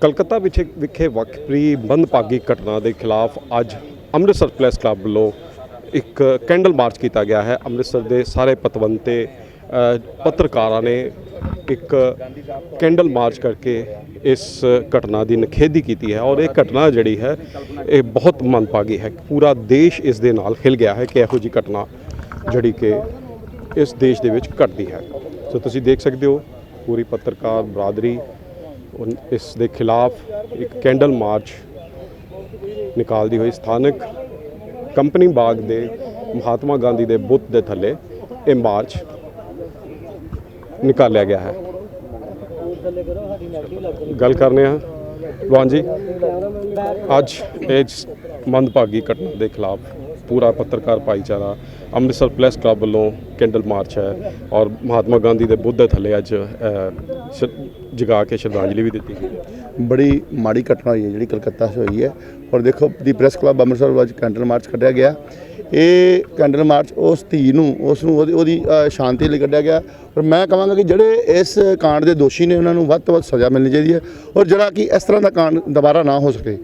ਕਲਕੱਤਾ ਵਿਖੇ ਵਿਖੇ ਵਕਫਰੀ ਬੰਦਪਾਗੀ ਘਟਨਾ ਦੇ ਖਿਲਾਫ ਅੱਜ ਅੰਮ੍ਰਿਤਸਰ ਪ੍ਰੈਸ ਕਲੱਬ ਵੱਲੋਂ ਇੱਕ ਕੈਂਡਲ ਮਾਰਚ ਕੀਤਾ ਗਿਆ ਹੈ। ਅੰਮ੍ਰਿਤਸਰ ਦੇ ਸਾਰੇ ਪਤਵੰਤੇ ਪੱਤਰਕਾਰਾਂ ਨੇ ਇੱਕ ਕੈਂਡਲ ਮਾਰਚ ਕਰਕੇ ਇਸ ਘਟਨਾ ਦੀ ਨਿਖੇਧੀ ਕੀਤੀ ਹੈ ਔਰ ਇਹ ਘਟਨਾ ਜਿਹੜੀ ਹੈ, ਇਹ ਬਹੁਤ ਮੰਦਭਾਗੀ ਹੈ। ਪੂਰਾ ਦੇਸ਼ ਇਸ ਦੇ ਨਾਲ ਖਿਲ ਗਿਆ ਹੈ ਕਿ ਇਹੋ ਜੀ ਘਟਨਾ ਜਿਹੜੀ ਕਿ ਇਸ ਦੇਸ਼ ਦੇ ਵਿੱਚ ਘਟਦੀ ਹੈ। ਸੋ ਤੁਸੀਂ ਦੇਖ ਸਕਦੇ ਹੋ, ਪੂਰੀ ਪੱਤਰਕਾਰ ਬਰਾਦਰੀ ਇਸ ਦੇ ਖਿਲਾਫ ਇੱਕ ਕੈਂਡਲ ਮਾਰਚ ਨਿਕਾਲਦੀ ਹੋਈ ਸਥਾਨਕ ਕੰਪਨੀ ਬਾਗ ਦੇ ਮਹਾਤਮਾ ਗਾਂਧੀ ਦੇ ਬੁੱਤ ਦੇ ਥੱਲੇ ਇਹ ਮਾਰਚ ਨਿਕਾਲਿਆ ਗਿਆ ਹੈ। ਗੱਲ ਕਰਨੇ ਆ। ਭਗਵਾਨ ਜੀ, ਅੱਜ ਇਸ ਮੰਦਭਾਗੀ ਘਟਨਾ ਦੇ ਖਿਲਾਫ ਪੂਰਾ ਪੱਤਰਕਾਰ ਭਾਈਚਾਰਾ ਅੰਮ੍ਰਿਤਸਰ ਪ੍ਰੈਸ ਕਲੱਬ ਵੱਲੋਂ ਕੈਂਡਲ ਮਾਰਚ ਹੈ ਔਰ ਮਹਾਤਮਾ ਗਾਂਧੀ ਦੇ ਬੁੱਧ ਦੇ ਥੱਲੇ ਅੱਜ ਅ, ਸ਼- ਜਗਾ ਕੇ ਸ਼ਰਧਾਂਜਲੀ ਵੀ ਦਿੱਤੀ ਗਈ। ਬੜੀ ਮਾੜੀ ਘਟਨਾ ਹੋਈ ਹੈ ਜਿਹੜੀ ਕਲਕੱਤਾ 'ਚ ਹੋਈ ਹੈ। ਔਰ ਦੇਖੋ ਦੀ ਪ੍ਰੈਸ ਕਲੱਬ ਅੰਮ੍ਰਿਤਸਰ ਵਿੱਚ ਕੈਂਡਲ ਮਾਰਚ ਕੱਢਿਆ ਗਿਆ। ਇਹ ਕੈਂਡਲ ਮਾਰਚ ਉਸ ਧੀ ਨੂੰ ਉਸ ਨੂੰ ਉਹਦੀ ਉਹਦੀ ਸ਼ਾਂਤੀ ਲਈ ਕੱਢਿਆ ਗਿਆ। ਔਰ ਮੈਂ ਕਹਾਂਗਾ ਕਿ ਜਿਹੜੇ ਇਸ ਕਾਂਡ ਦੇ ਦੋਸ਼ੀ ਨੇ ਉਹਨਾਂ ਨੂੰ ਵੱਧ ਤੋਂ ਵੱਧ ਸਜ਼ਾ ਮਿਲਣੀ ਚਾਹੀਦੀ ਹੈ। ਔਰ ਜਿਹੜਾ ਕਿ ਇਸ ਤਰ੍ਹਾਂ ਦਾ ਕਾਂਡ ਦੁਬਾਰਾ ਨਾ ਹੋ ਸਕੇ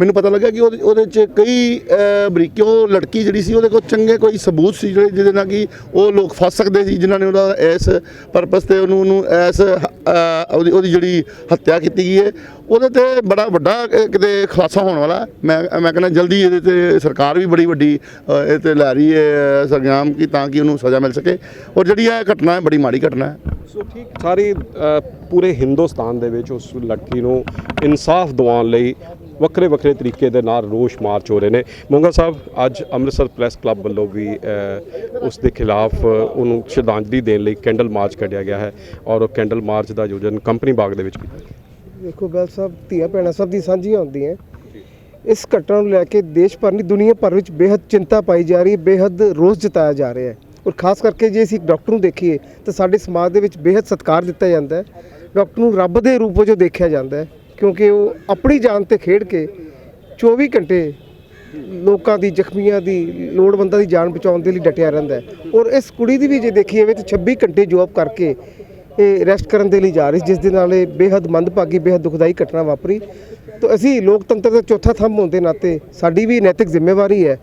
ਮੈਨੂੰ ਪਤਾ ਲੱਗਾ ਕਿ ਉਹਦੇ ਉਹਦੇ 'ਚ ਕਈ ਅ, ਬਰੀਕੀ ਉਹ ਲੜਕੀ ਜਿਹੜੀ ਸੀ ਉਹਦੇ ਕੋਲ ਚੰਗੇ ਕੋਈ ਸਬੂਤ ਸੀ ਜਿਹੜੇ ਜਿਹਦੇ ਨਾਲ ਕਿ ਉਹ ਲੋਕ ਫਸ ਸਕਦੇ ਸੀ ਜਿਨ੍ਹਾਂ ਨੇ ਉਹਦਾ ਇਸ ਪਰਪਸ ਤੇ ਉਹਨੂੰ ਉਹਨੂੰ ਇਸ ਉਹਦੀ ਉਹਦੀ ਜਿਹੜੀ ਹੱਤਿਆ ਕੀਤੀ ਗਈ ਹੈ। ਉਹਦੇ ਤੇ ਬੜਾ ਵੱਡਾ ਕਿਤੇ ਖੁਲਾਸਾ ਹੋਣ ਵਾਲਾ। ਮੈਂ ਮੈਂ ਕਹਿੰਦਾ ਜਲਦੀ ਇਹਦੇ ਤੇ ਸਰਕਾਰ ਵੀ ਬੜੀ ਵੱਡੀ ਇਹ ਤੇ ਲੈ ਰਹੀ ਹੈ ਸਰਗਰਾਮ ਕੀ ਤਾਂ ਕਿ ਉਹਨੂੰ ਸਜ਼ਾ ਮਿਲ ਸਕੇ। ਔਰ ਜਿਹੜੀ ਇਹ ਘਟਨਾ ਹੈ ਬੜੀ ਮਾੜੀ ਘਟਨਾ ਹੈ। ਸੋ ਠੀਕ ਸਾਰੀ ਪੂਰੇ ਹਿੰਦੁਸਤਾਨ ਦੇ ਵਿੱਚ ਉਸ ਲੜਕੀ ਨੂੰ ਇਨਸਾਫ ਦਿਵਾਉਣ ਲਈ ਵੱਖਰੇ ਵੱਖਰੇ ਤਰੀਕੇ ਦੇ ਨਾਲ ਰੋਸ਼ ਮਾਰਚ ਹੋ ਰਹੇ ਨੇ। ਮੰਗਾ ਸਾਹਿਬ, ਅੱਜ ਅੰਮ੍ਰਿਤਸਰ ਪ੍ਰੈਸ ਕਲੱਬ ਵੱਲੋਂ ਵੀ ਉਸ ਦੇ ਖਿਲਾਫ ਉਹਨੂੰ ਸ਼ਰਧਾਂਜਲੀ ਦੇਣ ਲਈ ਕੈਂਡਲ ਮਾਰਚ ਕੱਢਿਆ ਗਿਆ ਹੈ ਔਰ ਉਹ ਕੈਂਡਲ ਮਾਰਚ ਦਾ ਆਯੋਜਨ ਕੰਪਨੀ ਬਾਗ ਦੇ ਵਿੱਚ ਕੀਤਾ ਦੇਖੋ, ਗੱਲ ਸਾਹਿਬ ਧੀਆ ਭੈਣਾਂ ਸਭ ਦੀ ਸਾਂਝੀਆਂ ਹੁੰਦੀਆਂ। ਇਸ ਘਟਨਾ ਨੂੰ ਲੈ ਕੇ ਦੇਸ਼ ਭਰ ਨਹੀਂ, ਦੁਨੀਆ ਭਰ ਵਿੱਚ ਬੇहद ਚਿੰਤਾ ਪਾਈ ਜਾ ਰਹੀ ਹੈ ਬੇहद ਰੋਸ ਜਤਾਇਆ ਜਾ ਰਿਹਾ ਹੈ। ਔਰ ਖਾਸ ਕਰਕੇ ਜੇ ਅਸੀਂ ਡਾਕਟਰ ਨੂੰ ਦੇਖੀਏ, ਤਾਂ ਸਾਡੇ ਸਮਾਜ ਦੇ ਵਿੱਚ ਬੇहद ਸਤਿਕਾਰ ਦਿੱਤਾ ਜਾਂਦਾ ਹੈ। ਡਾਕਟਰ ਨੂੰ ਰੱਬ ਦੇ ਰੂਪ ਵਜੋਂ ਦੇਖਿਆ ਜਾਂਦਾ ਹੈ। ਕਿਉਂਕਿ ਉਹ ਆਪਣੀ ਜਾਨ ਤੇ ਖੇਡ ਕੇ 24 ਘੰਟੇ ਲੋਕਾਂ ਦੀ ਜ਼ਖਮੀਆਂ ਦੀ ਲੋੜਵੰਦਾਂ ਦੀ ਜਾਨ ਬਚਾਉਣ ਦੇ ਲਈ ਡਟਿਆ ਰਹਿੰਦਾ ਔਰ ਇਸ ਕੁੜੀ ਦੀ ਵੀ ਜੇ ਦੇਖੀਏ ਵਿੱਚ 26 ਘੰਟੇ ਜੋਬ ਕਰਕੇ ਇਹ ਰੈਸਟ ਕਰਨ ਦੇ ਲਈ ਜਾ ਰਹੀ ਜਿਸ ਦੇ ਨਾਲ ਇਹ ਬੇहद ਮੰਦਭਾਗੀ ਬੇहद ਦੁਖਦਾਈ ਘਟਨਾ ਵਾਪਰੀ। ਤਾਂ ਅਸੀਂ ਲੋਕਤੰਤਰ ਦਾ ਚੌਥਾ ਥੰਮ ਹੋਣ ਦੇ ਨਾਤੇ ਸਾਡੀ ਵੀ ਨੈਤਿਕ ਜ਼ਿੰਮੇਵਾਰੀ ਹੈ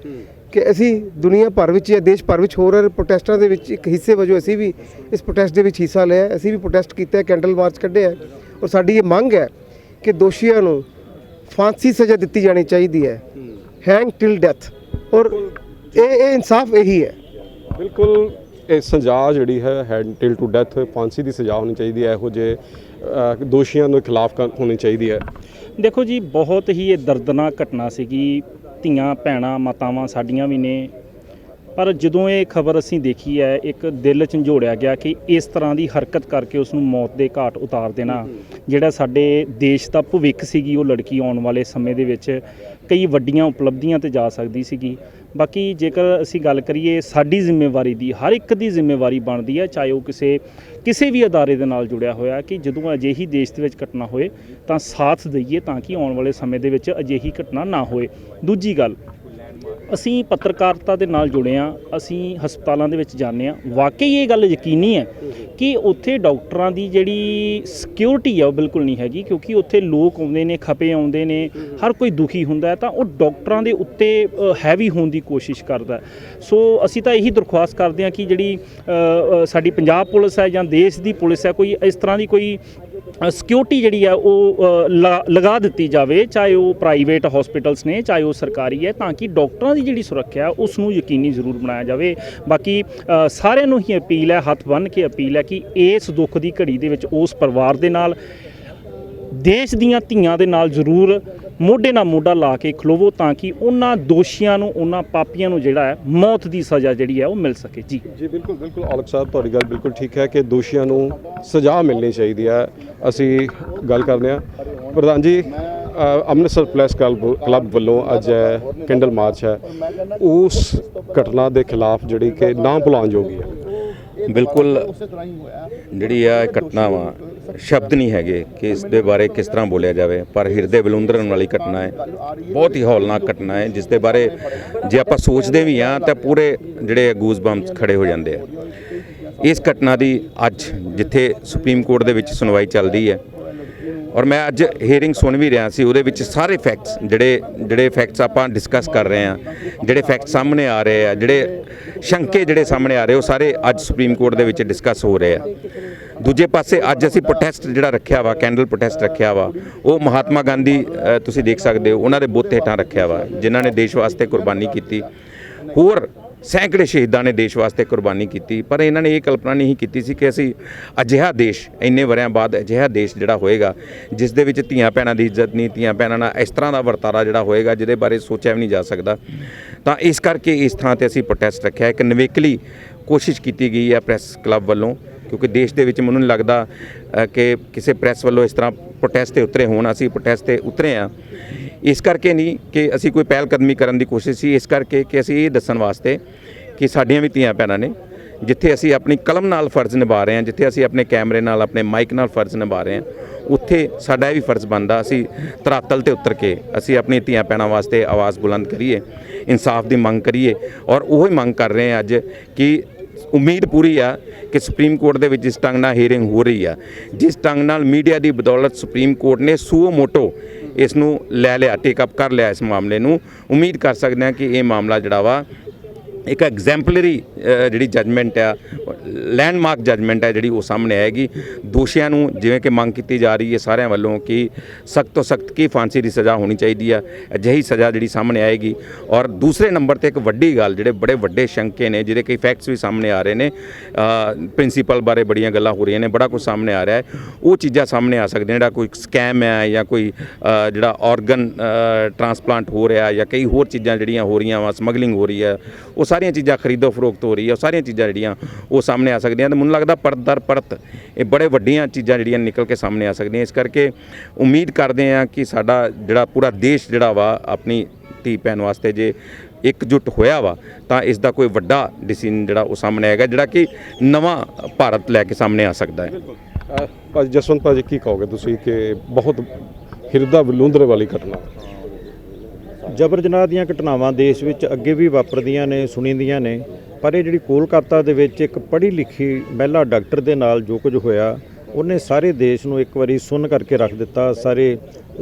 ਕਿ ਅਸੀਂ ਦੁਨੀਆ ਭਰ ਵਿੱਚ ਜਾਂ ਦੇਸ਼ ਭਰ ਵਿੱਚ ਹੋਰ ਪ੍ਰੋਟੈਸਟਾਂ ਦੇ ਵਿੱਚ ਇੱਕ ਹਿੱਸੇ ਵਜੋਂ ਅਸੀਂ ਵੀ ਇਸ ਪ੍ਰੋਟੈਸਟ ਦੇ ਵਿੱਚ ਹਿੱਸਾ ਲਿਆ ਅਸੀਂ ਵੀ ਪ੍ਰੋਟੈਸਟ ਕੀਤਾ ਕੈਂਡਲ ਮਾਰਚ ਕੱਢਿਆ ਔਰ ਸਾਡੀ ਇਹ ਮੰਗ ਹੈ ਕਿ ਦੋਸ਼ੀਆਂ ਨੂੰ ਫਾਂਸੀ ਸਜ਼ਾ ਦਿੱਤੀ ਜਾਣੀ ਚਾਹੀਦੀ ਹੈ। ਹੈਂਗ ਟਿਲ ਡੈਥ ਔਰ ਇਹ ਇਹ ਇਨਸਾਫ ਇਹੀ ਹੈ। ਬਿਲਕੁਲ ਇਹ ਸਜ਼ਾ ਜਿਹੜੀ ਹੈ ਹੈਡ ਟਿਲ ਟੂ ਡੈਥ ਫਾਂਸੀ ਦੀ ਸਜ਼ਾ ਹੋਣੀ ਚਾਹੀਦੀ ਹੈ। ਇਹੋ ਜਿਹੇ ਅ, ਦੋਸ਼ੀਆਂ ਦੇ ਖਿਲਾਫ ਹੋਣੀ ਚਾਹੀਦੀ ਹੈ। ਦੇਖੋ ਜੀ ਬਹੁਤ ਹੀ ਇਹ ਦਰਦਨਾਕ ਘਟਨਾ ਸੀਗੀ। ਧੀਆਂ ਭੈਣਾਂ ਮਾਤਾਵਾਂ ਸਾਡੀਆਂ ਵੀ ਨੇ। ਪਰ ਜਦੋਂ ਇਹ ਖਬਰ ਅਸੀਂ ਦੇਖੀ ਹੈ, ਇੱਕ ਦਿਲ ਝੰਜੋੜਿਆ ਗਿਆ ਕਿ ਇਸ ਤਰ੍ਹਾਂ ਦੀ ਹਰਕਤ ਕਰਕੇ ਉਸ ਨੂੰ ਮੌਤ ਦੇ ਘਾਟ ਉਤਾਰ ਦੇਣਾ। ਜਿਹੜਾ ਸਾਡੇ ਦੇਸ਼ ਦਾ ਭਵਿੱਖ ਸੀਗੀ, ਉਹ ਲੜਕੀ ਆਉਣ ਵਾਲੇ ਸਮੇਂ ਦੇ ਵਿੱਚ ਕਈ ਵੱਡੀਆਂ ਉਪਲਬਧੀਆਂ ਤੇ ਜਾ ਸਕਦੀ ਸੀਗੀ। ਬਾਕੀ ਜੇਕਰ ਅਸੀਂ ਗੱਲ ਕਰੀਏ, ਸਾਡੀ ਜ਼ਿੰਮੇਵਾਰੀ ਦੀ, ਹਰ ਇੱਕ ਦੀ ਜ਼ਿੰਮੇਵਾਰੀ ਬਣਦੀ ਹੈ, ਚਾਹੇ ਉਹ ਕਿਸੇ ਕਿਸੇ ਵੀ ਅਦਾਰੇ ਦੇ ਨਾਲ ਜੁੜਿਆ ਹੋਇਆ ਕਿ ਜਦੋਂ ਅਜਿਹੀ ਦੇਸ਼ ਦੇ ਵਿੱਚ ਘਟਨਾ ਹੋਏ, ਤਾਂ ਸਾਥ ਦਈਏ ਤਾਂ ਕਿ ਆਉਣ ਵਾਲੇ ਸਮੇਂ ਦੇ ਵਿੱਚ ਅਜਿਹੀ ਘਟਨਾ ਨਾ ਹੋਏ। ਦੂਜੀ ਗੱਲ ਅਸੀਂ ਪੱਤਰਕਾਰਤਾ ਦੇ ਨਾਲ ਜੁੜੇ ਆ ਅਸੀਂ ਹਸਪਤਾਲਾਂ ਦੇ ਵਿੱਚ ਜਾਂਦੇ ਆ ਵਾਕਈ ਇਹ ਗੱਲ ਯਕੀਨੀ ਹੈ ਕਿ ਉੱਥੇ ਡਾਕਟਰਾਂ ਦੀ ਜਿਹੜੀ ਸਿਕਿਉਰਿਟੀ ਆ ਉਹ ਬਿਲਕੁਲ ਨਹੀਂ ਹੈਗੀ, ਕਿਉਂਕਿ ਉੱਥੇ ਲੋਕ ਆਉਂਦੇ ਨੇ, ਖਪੇ ਆਉਂਦੇ ਨੇ, ਹਰ ਕੋਈ ਦੁਖੀ ਹੁੰਦਾ ਤਾਂ ਉਹ ਡਾਕਟਰਾਂ ਦੇ ਉੱਤੇ ਹੈਵੀ ਹੋਣ ਦੀ ਕੋਸ਼ਿਸ਼ ਕਰਦਾ ਸੋ ਅਸੀਂ ਤਾਂ ਇਹੀ ਦਰਖਾਸਤ ਕਰਦੇ ਹਾਂ ਕਿ ਜਿਹੜੀ ਸਾਡੀ ਪੰਜਾਬ ਪੁਲਿਸ ਹੈ ਜਾਂ ਦੇਸ਼ ਦੀ ਪੁਲਿਸ ਹੈ, ਕੋਈ ਇਸ ਤਰ੍ਹਾਂ ਦੀ ਕੋਈ ਸਿਕਿਉਰਿਟੀ ਜਿਹੜੀ ਹੈ ਉਹ ਅ, ਲਗਾ ਦਿੱਤੀ ਜਾਵੇ ਚਾਹੇ ਉਹ ਪ੍ਰਾਈਵੇਟ ਹਸਪੀਟਲਸ ਨੇ ਚਾਹੇ ਉਹ ਸਰਕਾਰੀ ਹੈ ਤਾਂ ਕਿ ਡਾਕਟਰਾਂ ਦੀ ਜਿਹੜੀ ਸੁਰੱਖਿਆ ਉਸ ਨੂੰ ਯਕੀਨੀ ਜ਼ਰੂਰ ਬਣਾਇਆ ਜਾਵੇ। ਬਾਕੀ ਸਾਰਿਆਂ ਨੂੰ ਹੀ ਅਪੀਲ ਹੈ ਹੱਥ ਬੰਨ੍ਹ ਕੇ ਅਪੀਲ ਹੈ ਕਿ ਇਸ ਦੁੱਖ ਦੀ ਘੜੀ ਦੇ ਵਿੱਚ ਉਸ ਪਰਿਵਾਰ ਦੇ ਨਾਲ ਦੇਸ਼ ਦੀਆਂ ਧੀਆਂ ਦੇ ਨਾਲ ਜ਼ਰੂਰ ਮੋਢੇ ਨਾਲ ਮੋਢਾ ਲਾ ਕੇ ਖਲੋਵੋ ਤਾਂ ਕਿ ਉਹਨਾਂ ਦੋਸ਼ੀਆਂ ਨੂੰ, ਉਹਨਾਂ ਪਾਪੀਆਂ ਨੂੰ ਜਿਹੜਾ ਹੈ, ਮੌਤ ਦੀ ਸਜ਼ਾ ਜਿਹੜੀ ਹੈ ਉਹ ਮਿਲ ਸਕੇ। ਜੀ। ਜੀ, ਬਿਲਕੁਲ ਬਿਲਕੁਲ। ਔਲਖ ਸਾਹਿਬ, ਤੁਹਾਡੀ ਗੱਲ ਬਿਲਕੁਲ ਠੀਕ ਹੈ ਕਿ ਦੋਸ਼ੀਆਂ ਨੂੰ ਸਜ਼ਾ ਮਿਲਣੀ ਚਾਹੀਦੀ ਹੈ। ਅਸੀਂ ਗੱਲ ਕਰਦੇ ਹਾਂ। ਪ੍ਰਧਾਨ ਜੀ ਅੰਮ੍ਰਿਤਸਰ ਪ੍ਰੈਸ ਕਲੱਬ ਵੱਲੋਂ ਅੱਜ ਇਹ ਕੈਂਡਲ ਮਾਰਚ ਹੈ। ਉਸ ਘਟਨਾ ਦੇ ਖਿਲਾਫ ਜਿਹੜੀ ਕਿ ਨਾ ਭੁਲਾਉਣ ਯੋਗੀ ਹੈ। ਬਿਲਕੁਲ ਜਿਹੜੀ ਆ ਇਹ ਘਟਨਾ ਵਾ ਸ਼ਬਦ ਨਹੀਂ ਹੈਗੇ ਕਿ ਇਸ ਦੇ ਬਾਰੇ ਕਿਸ ਤਰ੍ਹਾਂ ਬੋਲਿਆ ਜਾਵੇ ਪਰ ਹਿਰਦੇ ਬਲੁੰਦਰਨ ਵਾਲੀ ਘਟਨਾ ਹੈ। ਬਹੁਤ ਹੀ ਹੌਲਨਾਕ ਘਟਨਾ ਹੈ ਜਿਸ ਦੇ ਬਾਰੇ ਜੇ ਆਪਾਂ ਸੋਚਦੇ ਵੀ ਆ ਤਾਂ ਪੂਰੇ ਜਿਹੜੇ ਗੂਜ਼ ਬੰਪਸ ਖੜੇ ਹੋ ਜਾਂਦੇ ਆ। ਇਸ ਘਟਨਾ ਦੀ ਅੱਜ ਜਿੱਥੇ ਸੁਪਰੀਮ ਕੋਰਟ ਦੇ ਵਿੱਚ ਸੁਣਵਾਈ ਚੱਲਦੀ ਹੈ ਔਰ ਮੈਂ ਅੱਜ ਹੀਅਰਿੰਗ ਸੁਣ ਵੀ ਰਿਹਾ ਸੀ, ਉਹਦੇ ਵਿੱਚ ਸਾਰੇ ਫੈਕਟਸ ਜਿਹੜੇ ਜਿਹੜੇ ਫੈਕਟਸ ਆਪਾਂ ਡਿਸਕਸ ਕਰ ਰਹੇ ਆ ਜਿਹੜੇ ਫੈਕਟ ਸਾਹਮਣੇ ਆ ਰਹੇ ਆ, ਜਿਹੜੇ ਸ਼ੰਕੇ ਜਿਹੜੇ ਸਾਹਮਣੇ ਆ ਰਹੇ, ਉਹ ਸਾਰੇ ਅੱਜ ਸੁਪਰੀਮ ਕੋਰਟ ਦੇ ਵਿੱਚ ਡਿਸਕਸ ਹੋ ਰਹੇ ਆ। ਦੂਜੇ ਪਾਸੇ ਅੱਜ ਅਸੀਂ ਪ੍ਰੋਟੈਸਟ ਜਿਹੜਾ ਰੱਖਿਆ ਵਾ ਕੈਂਡਲ ਪ੍ਰੋਟੈਸਟ ਰੱਖਿਆ ਵਾ, ਉਹ ਮਹਾਤਮਾ ਗਾਂਧੀ ਤੁਸੀਂ ਦੇਖ ਸਕਦੇ ਹੋ, ਉਹਨਾਂ ਦੇ ਬੁੱਤ ਹੇਠਾਂ ਰੱਖਿਆ ਵਾ, ਜਿਨ੍ਹਾਂ ਨੇ ਦੇਸ਼ ਵਾਸਤੇ ਕੁਰਬਾਨੀ ਕੀਤੀ। ਹੋਰ ਸੈਂਕੜੇ ਸ਼ਹੀਦਾਂ ਨੇ ਦੇਸ਼ ਵਾਸਤੇ ਕੁਰਬਾਨੀ ਕੀਤੀ, ਪਰ ਇਹਨਾਂ ਨੇ ਇਹ ਕਲਪਨਾ ਨਹੀਂ ਕੀਤੀ ਸੀ ਕਿ ਅਸੀਂ ਅਜਿਹਾ ਦੇਸ਼ ਇੰਨੇ ਵਰਿਆਂ ਬਾਅਦ ਅਜਿਹਾ ਦੇਸ਼ ਜਿਹੜਾ ਹੋਏਗਾ, ਜਿਸ ਦੇ ਵਿੱਚ ਧੀਆਂ ਭੈਣਾਂ ਦੀ ਇੱਜ਼ਤ ਨਹੀਂ, ਧੀਆਂ ਭੈਣਾਂ ਨਾਲ ਇਸ ਤਰ੍ਹਾਂ ਦਾ ਵਰਤਾਰਾ ਜਿਹੜਾ ਹੋਏਗਾ, ਜਿਹਦੇ ਬਾਰੇ ਸੋਚਿਆ ਵੀ ਨਹੀਂ ਜਾ ਸਕਦਾ। ਤਾਂ ਇਸ ਕਰਕੇ ਇਸ ਥਾਂ ਤੇ ਅਸੀਂ ਪ੍ਰੋਟੈਸਟ ਰੱਖਿਆ, ਇੱਕ ਨਵੇਕਲੀ ਕੋਸ਼ਿਸ਼ ਕੀਤੀ ਗਈ ਹੈ ਪ੍ਰੈਸ ਕਲੱਬ ਵੱਲੋਂ, ਕਿਉਂਕਿ ਦੇਸ਼ ਦੇ ਵਿੱਚ ਮੈਨੂੰ ਨਹੀਂ ਲੱਗਦਾ ਕਿ ਕਿਸੇ ਪ੍ਰੈਸ ਵੱਲੋਂ ਇਸ ਤਰ੍ਹਾਂ ਪ੍ਰੋਟੈਸਟ ਤੇ ਉਤਰੇ ਹੋਣ, ਅਸੀਂ ਪ੍ਰੋਟੈਸਟ ਤੇ ਉਤਰੇ ਆ ਇਸ ਕਰਕੇ ਨਹੀਂ ਕਿ ਅਸੀਂ ਕੋਈ ਪਹਿਲ ਕਦਮੀ ਕਰਨ ਦੀ ਕੋਸ਼ਿਸ਼ ਸੀ, ਇਸ ਕਰਕੇ ਕਿ ਅਸੀਂ ਇਹ ਦੱਸਣ ਵਾਸਤੇ ਕਿ ਸਾਡੀਆਂ ਵੀ ਧੀਆਂ ਭੈਣਾਂ ਨੇ, ਜਿੱਥੇ ਅਸੀਂ ਆਪਣੀ ਕਲਮ ਨਾਲ ਫਰਜ਼ ਨਿਭਾ ਰਹੇ ਹਾਂ, ਜਿੱਥੇ ਅਸੀਂ ਆਪਣੇ ਕੈਮਰੇ ਨਾਲ, ਆਪਣੇ ਮਾਈਕ ਨਾਲ ਫਰਜ਼ ਨਿਭਾ ਰਹੇ ਹਾਂ, ਉੱਥੇ ਸਾਡਾ ਇਹ ਵੀ ਫਰਜ਼ ਬਣਦਾ, ਅਸੀਂ ਧਰਾਤਲ ਤੇ ਉਤਰ ਕੇ ਅਸੀਂ ਆਪਣੀ ਧੀਆਂ ਭੈਣਾਂ ਵਾਸਤੇ ਆਵਾਜ਼ ਬੁਲੰਦ ਕਰੀਏ, ਇਨਸਾਫ ਦੀ ਮੰਗ ਕਰੀਏ ਔਰ ਉਹ ਹੀ ਮੰਗ ਕਰ ਰਹੇ ਹਾਂ ਅੱਜ ਕਿ ਉਮੀਦ ਪੂਰੀ ਆ ਕਿ ਸੁਪਰੀਮ ਕੋਰਟ ਦੇ ਵਿੱਚ ਜਿਸ ਢੰਗ ਨਾਲ ਹੀਅਰਿੰਗ ਹੋ ਰਹੀ ਆ, ਜਿਸ ਢੰਗ ਨਾਲ ਮੀਡੀਆ ਦੀ ਬਦੌਲਤ ਸੁਪਰੀਮ ਕੋਰਟ ਨੇ ਸੂਓ ਮੋਟੋ ਇਸ ਨੂੰ ਲੈ ਲਿਆ ਟੇਕ ਅਪ ਕਰ ਲਿਆ ਇਸ ਮਾਮਲੇ ਨੂੰ। ਉਮੀਦ ਕਰ ਸਕਦੇ ਹਾਂ ਕਿ ਇਹ ਮਾਮਲਾ ਜਿਹੜਾ ਵਾ ਇੱਕ ਐਗਜ਼ੈਂਪਲਰੀ ਜਿਹੜੀ ਜਜਮੈਂਟ ਆ ਲੈਂਡਮਾਰਕ ਜਜਮੈਂਟ ਹੈ ਜਿਹੜੀ ਉਹ ਸਾਹਮਣੇ ਆਏਗੀ। ਦੋਸ਼ੀਆਂ ਨੂੰ ਜਿਵੇਂ ਕਿ ਮੰਗ ਕੀਤੀ ਜਾ ਰਹੀ ਹੈ ਸਾਰਿਆਂ ਵੱਲੋਂ ਕਿ ਸਖਤ ਤੋਂ ਸਖਤ ਕੀ ਫਾਂਸੀ ਦੀ ਸਜ਼ਾ ਹੋਣੀ ਚਾਹੀਦੀ ਆ, ਅਜਿਹੀ ਸਜ਼ਾ ਜਿਹੜੀ ਸਾਹਮਣੇ ਆਏਗੀ। ਔਰ ਦੂਸਰੇ ਨੰਬਰ ਤੇ ਇੱਕ ਵੱਡੀ ਗੱਲ, ਜਿਹੜੇ ਬੜੇ ਵੱਡੇ ਸ਼ੰਕੇ ਨੇ, ਜਿਹਦੇ ਕਈ ਫੈਕਟਸ ਵੀ ਸਾਹਮਣੇ ਆ ਰਹੇ ਨੇ ਪ੍ਰਿੰਸੀਪਲ ਬਾਰੇ ਬੜੀਆਂ ਗੱਲਾਂ ਹੋ ਰਹੀਆਂ ਨੇ, ਬੜਾ ਕੁਝ ਸਾਹਮਣੇ ਆ ਰਿਹਾ ਹੈ। ਉਹ ਚੀਜ਼ਾਂ ਸਾਹਮਣੇ ਆ ਸਕਦੀਆਂ ਜਿਹੜਾ ਕੋਈ ਸਕੈਮ ਹੈ ਜਾਂ ਕੋਈ ਜਿਹੜਾ ਆਰਗਨ ਟ੍ਰਾਂਸਪਲਾਂਟ ਹੋ ਰਿਹਾ ਜਾਂ ਕਈ ਹੋਰ ਚੀਜ਼ਾਂ ਜਿਹੜੀਆਂ ਹੋ ਰਹੀਆਂ ਵਾ ਸਮਗਲਿੰਗ ਹੋ ਰਹੀ ਹੈ ਉਹ ਸਾਰੀਆਂ ਚੀਜ਼ਾਂ ਖਰੀਦੋ ਫਰੋਖਤ ਹੋ ਰਹੀ ਹੈ ਉਹ ਸਾਰੀਆਂ ਚੀਜ਼ਾਂ ਜਿਹੜੀਆਂ ਉਹ ਸਾਹਮਣੇ ਆ ਸਕਦੀਆਂ ਤੇ ਮੈਨੂੰ ਲੱਗਦਾ ਪਰਤ ਦਰ ਪਰਤ ਇਹ ਬੜੇ ਵੱਡੀਆਂ ਚੀਜ਼ਾਂ ਜਿਹੜੀਆਂ ਨਿਕਲ ਕੇ ਸਾਹਮਣੇ ਆ ਸਕਦੀਆਂ। ਇਸ ਕਰਕੇ ਉਮੀਦ ਕਰਦੇ ਹਾਂ ਕਿ ਸਾਡਾ ਜਿਹੜਾ ਪੂਰਾ ਦੇਸ਼ ਜਿਹੜਾ ਵਾ ਆਪਣੀ ਧੀ ਭੈਣ ਵਾਸਤੇ ਜੇ ਇਕਜੁੱਟ ਹੋਇਆ ਵਾ ਤਾਂ ਇਸ ਦਾ ਕੋਈ ਵੱਡਾ ਡਿਸੀਜਨ ਜਿਹੜਾ ਉਹ ਸਾਹਮਣੇ ਆਏਗਾ ਜਿਹੜਾ ਕਿ ਨਵਾਂ ਭਾਰਤ ਲੈ ਕੇ ਸਾਹਮਣੇ ਆ ਸਕਦਾ ਹੈ। ਅ, ਭਾਜੀ ਜਸਵੰਤ ਭਾਜੀ ਕੀ ਕਹੋਗੇ ਤੁਸੀਂ ਕਿ ਬਹੁਤ ਹਿਰਦਾ ਵਿਲੂੰਦਰੇ ਵਾਲੀ ਘਟਨਾ? ਜਬਰ ਜਨਾਹ ਦੀਆਂ ਘਟਨਾਵਾਂ ਦੇਸ਼ ਵਿੱਚ ਅੱਗੇ ਵੀ ਵਾਪਰਦੀਆਂ ਨੇ, ਸੁਣੀਦੀਆਂ ਨੇ, ਪਰ ਇਹ ਜਿਹੜੀ ਕੋਲਕਾਤਾ ਦੇ ਵਿੱਚ ਇੱਕ ਪੜ੍ਹੀ ਲਿਖੀ ਮਹਿਲਾ ਡਾਕਟਰ ਦੇ ਨਾਲ ਜੋ ਕੁਝ ਹੋਇਆ, ਉਹਨੇ ਸਾਰੇ ਦੇਸ਼ ਨੂੰ ਇੱਕ ਵਾਰੀ ਸੁਣ ਕਰਕੇ ਰੱਖ ਦਿੱਤਾ, ਸਾਰੇ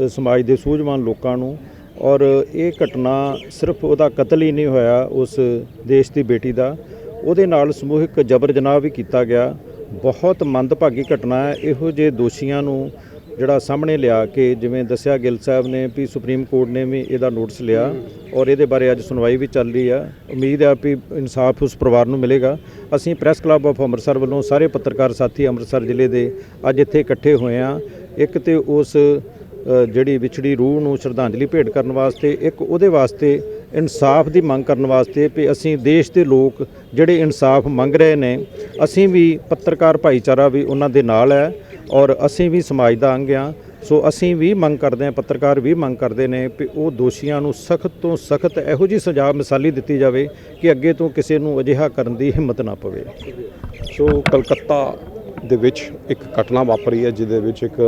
ਸਮਾਜ ਦੇ ਸੂਝਵਾਨ ਲੋਕਾਂ ਨੂੰ ਔਰ ਇਹ ਘਟਨਾ ਸਿਰਫ ਉਹਦਾ ਕਤਲ ਹੀ ਨਹੀਂ ਹੋਇਆ, ਉਸ ਦੇਸ਼ ਦੀ ਬੇਟੀ ਦਾ, ਉਹਦੇ ਨਾਲ ਸਮੂਹਿਕ ਜਬਰ ਜਨਾਹ ਵੀ ਕੀਤਾ ਗਿਆ। ਬਹੁਤ ਮੰਦਭਾਗੀ ਘਟਨਾ ਹੈ, ਇਹੋ ਜਿਹੇ ਦੋਸ਼ੀਆਂ ਨੂੰ ਜਿਹੜਾ ਸਾਹਮਣੇ ਲਿਆ ਕਿ ਜਿਵੇਂ ਦੱਸਿਆ ਗਿੱਲ ਸਾਹਿਬ ਨੇ ਵੀ ਸੁਪਰੀਮ ਕੋਰਟ ਨੇ ਵੀ ਇਹਦਾ ਨੋਟਿਸ ਲਿਆ ਔਰ ਇਹਦੇ ਬਾਰੇ ਅੱਜ ਸੁਣਵਾਈ ਵੀ ਚੱਲ ਰਹੀ ਆ। ਉਮੀਦ ਆ ਵੀ ਇਨਸਾਫ ਉਸ ਪਰਿਵਾਰ ਨੂੰ ਮਿਲੇਗਾ। ਅਸੀਂ ਪ੍ਰੈਸ ਕਲੱਬ ਆਫ ਅੰਮ੍ਰਿਤਸਰ ਵੱਲੋਂ ਸਾਰੇ ਪੱਤਰਕਾਰ ਸਾਥੀ ਅੰਮ੍ਰਿਤਸਰ ਜ਼ਿਲ੍ਹੇ ਦੇ ਅੱਜ ਇੱਥੇ ਇਕੱਠੇ ਹੋਏ ਆ ਇੱਕ ਤੇ ਉਸ ਜਿਹੜੀ ਵਿਛੜੀ ਰੂਹ ਨੂੰ ਸ਼ਰਧਾਂਜਲੀ ਭੇਟ ਕਰਨ ਵਾਸਤੇ, ਇੱਕ ਉਹਦੇ ਵਾਸਤੇ ਇਨਸਾਫ ਦੀ ਮੰਗ ਕਰਨ ਵਾਸਤੇ ਵੀ ਅਸੀਂ ਦੇਸ਼ ਦੇ ਲੋਕ ਜਿਹੜੇ ਇਨਸਾਫ ਮੰਗ ਰਹੇ ਨੇ, ਅਸੀਂ ਵੀ ਪੱਤਰਕਾਰ ਭਾਈਚਾਰਾ ਵੀ ਉਹਨਾਂ ਦੇ ਨਾਲ ਹੈ। ਔਰ ਅਸੀਂ ਵੀ ਸਮਾਜ ਦਾ ਅੰਗ ਆ, ਸੋ ਅਸੀਂ ਵੀ ਮੰਗ ਕਰਦੇ ਹਾਂ, ਪੱਤਰਕਾਰ ਵੀ ਮੰਗ ਕਰਦੇ ਨੇ ਕਿ ਉਹ ਦੋਸ਼ੀਆਂ ਨੂੰ ਸਖਤ ਤੋਂ ਸਖਤ ਇਹੋ ਜੀ ਸਜ਼ਾ ਮਿਸਾਲੀ ਦਿੱਤੀ ਜਾਵੇ ਕਿ ਅੱਗੇ ਤੋਂ ਕਿਸੇ ਨੂੰ ਅਜਿਹਾ ਕਰਨ ਦੀ ਹਿੰਮਤ ਨਾ ਪਵੇ। ਸੋ ਕਲਕੱਤਾ ਦੇ ਵਿੱਚ ਇੱਕ ਘਟਨਾ ਵਾਪਰੀ ਹੈ, ਜਿਹਦੇ ਵਿੱਚ ਇੱਕ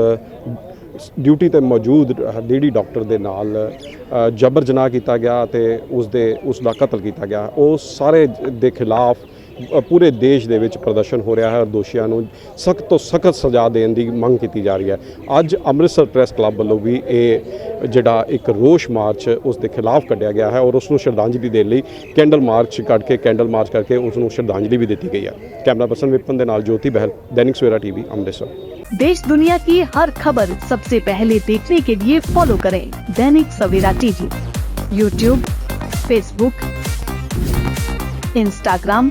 ਡਿਊਟੀ ਤੇ ਮੌਜੂਦ ਲੇਡੀ ਡਾਕਟਰ ਦੇ ਨਾਲ ਜਬਰ ਜਨਾਹ ਕੀਤਾ ਗਿਆ ਤੇ ਉਸ ਦੇ ਉਸ ਦਾ ਕਤਲ ਕੀਤਾ ਗਿਆ। ਉਹ ਸਾਰੇ ਦੇ ਖਿਲਾਫ ਪੂਰੇ ਦੇਸ਼ ਦੇ ਵਿੱਚ ਪ੍ਰਦਰਸ਼ਨ ਹੋ ਰਿਹਾ ਹੈ ਔਰ ਦੋਸ਼ੀਆਂ ਨੂੰ ਸਖਤ ਤੋਂ ਸਖਤ ਸਜ਼ਾ ਦੇਣ ਦੀ ਮੰਗ ਕੀਤੀ ਜਾ ਰਹੀ ਹੈ ਅੱਜ ਅੰਮ੍ਰਿਤਸਰ ਪ੍ਰੈਸ ਕਲੱਬ ਵੱਲੋਂ ਵੀ ਇਹ ਜਿਹੜਾ ਇੱਕ ਰੋਸ਼ ਮਾਰਚ ਉਸ ਦੇ ਖਿਲਾਫ ਕੱਢਿਆ ਗਿਆ ਹੈ ਔਰ ਉਸ ਨੂੰ ਸ਼ਰਧਾਂਜਲੀ ਦੇਣ ਲਈ ਕੈਂਡਲ ਮਾਰਚ ਕੱਢ ਕੇ ਕੈਂਡਲ ਮਾਰਚ ਕਰਕੇ ਉਸ ਨੂੰ ਸ਼ਰਧਾਂਜਲੀ ਵੀ ਦਿੱਤੀ ਗਈ ਹੈ ਕੈਮਰਾ ਪਰਸਨ ਵਿਪਨ ਦੇ ਨਾਲ ਜੋਤੀ ਬਹਿਲ ਦੈਨਿਕ ਸਵੇਰਾ ਟੀਵੀ ਅੰਮ੍ਰਿਤਸਰ देश दुनिया की हर खबर सबसे पहले देखने के लिए फॉलो करें Dainik Savera TV YouTube Facebook Instagram